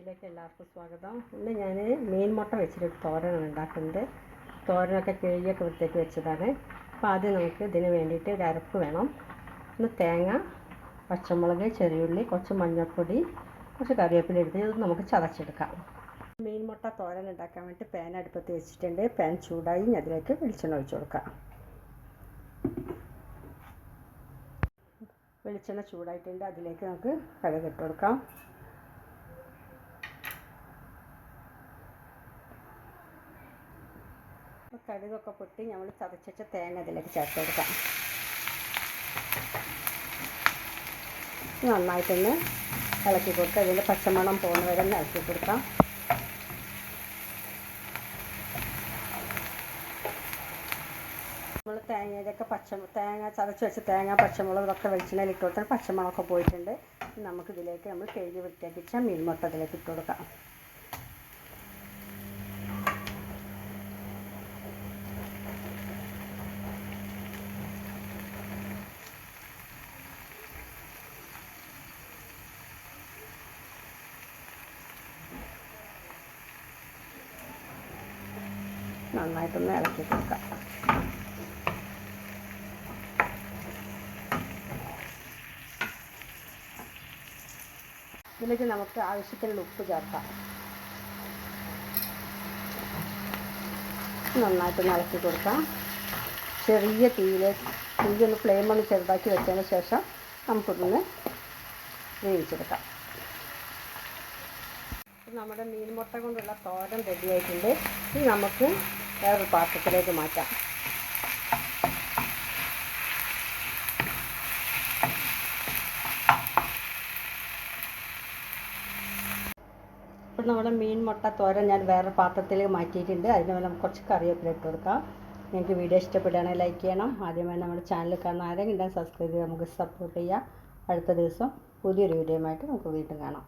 വീഡിയോയിലേക്ക് എല്ലാവർക്കും സ്വാഗതം. ഇന്ന് ഞാൻ മീൻ മുട്ട വെച്ചിട്ട് തോരനാണ് ഉണ്ടാക്കുന്നത്. തോരനൊക്കെ കിഴിയൊക്കെ വൃത്തിയാക്കി വെച്ചതാണ്. അപ്പോൾ ആദ്യം നമുക്ക് ഇതിന് വേണ്ടിയിട്ട് ഒരു അരപ്പ് വേണം. ഒന്ന് തേങ്ങ പച്ചമുളക് ചെറിയുള്ളി കുറച്ച് മഞ്ഞൾപ്പൊടി കുറച്ച് കറിവേപ്പില എടുത്ത് ഇത് നമുക്ക് ചതച്ചെടുക്കാം. മീൻ മുട്ട തോരൻ ഉണ്ടാക്കാൻ വേണ്ടി പാൻ അടുപ്പത്ത് വെച്ചിട്ടുണ്ട്. പാൻ ചൂടായി അതിലേക്ക് വെളിച്ചെണ്ണ ഒഴിച്ചു കൊടുക്കാം. വെളിച്ചെണ്ണ ചൂടായിട്ടുണ്ട്. അതിലേക്ക് നമുക്ക് കടുക് ഇട്ട് കൊടുക്കാം. കടുകൊക്കെ പൊട്ടി നമ്മൾ ചതച്ച തേങ്ങ അതിലേക്ക് ചേർത്ത് കൊടുക്കാം നന്നായിട്ടൊന്ന് ഇളക്കി കൊടുക്കുക അതിന്റെ പച്ചമണം പോകുന്ന വരെ ഒന്ന് ഇളക്കി കൊടുക്കാം. നമ്മൾ തേങ്ങയിലൊക്കെ പച്ച തേങ്ങ ചതച്ച് വെച്ച തേങ്ങ പച്ചമുളക് ഇതൊക്കെ വെളിച്ചെണ്ണയിൽ ഇട്ട് കൊടുത്താൽ പച്ചമുളകൊക്കെ പോയിട്ടുണ്ട്. നമുക്കിതിലേക്ക് നമ്മൾ കഴുകി വൃത്തിയാക്കിച്ച മീൻമുട്ട അതിലേക്ക് ഇട്ട് കൊടുക്കാം. നന്നായിട്ടൊന്ന് ഇളക്കി കൊടുക്കാം. ഇതിലേക്ക് നമുക്ക് ആവശ്യത്തിനുള്ള ഉപ്പ് ചേർക്കാം. നന്നായിട്ടൊന്ന് ഇളക്കി കൊടുക്കാം. ചെറിയ തീയിൽ തീയൊന്ന് ഫ്ലെയിമൊന്ന് ചെറുതാക്കി വെച്ചതിന് ശേഷം നമുക്കൊന്ന് വേവിച്ചെടുക്കാം. ഇപ്പം നമ്മുടെ മീൻ മുട്ട കൊണ്ടുള്ള തോരൻ റെഡിയായിട്ടുണ്ട് ഇനി നമുക്ക് വേറൊരു പാത്രത്തിലേക്ക് മാറ്റാം. ഇപ്പം നമ്മുടെ മീൻ മുട്ട തോരൻ ഞാൻ വേറെ പാത്രത്തിലേക്ക് മാറ്റിയിട്ടുണ്ട്. അതിന് വേണം കുറച്ച് കറിവേപ്പില ഇട്ട് കൊടുക്കാം. നിങ്ങൾക്ക് വീഡിയോ ഇഷ്ടപ്പെടുകയാണെങ്കിൽ ലൈക്ക് ചെയ്യണം. ആദ്യമായി നമ്മുടെ ചാനൽ കാണുന്ന ആരെങ്കിലും സബ്സ്ക്രൈബ് ചെയ്ത് നമുക്ക് സപ്പോർട്ട് ചെയ്യാം. അടുത്ത ദിവസം പുതിയൊരു ആയിട്ട് നമുക്ക് വീണ്ടും കാണാം.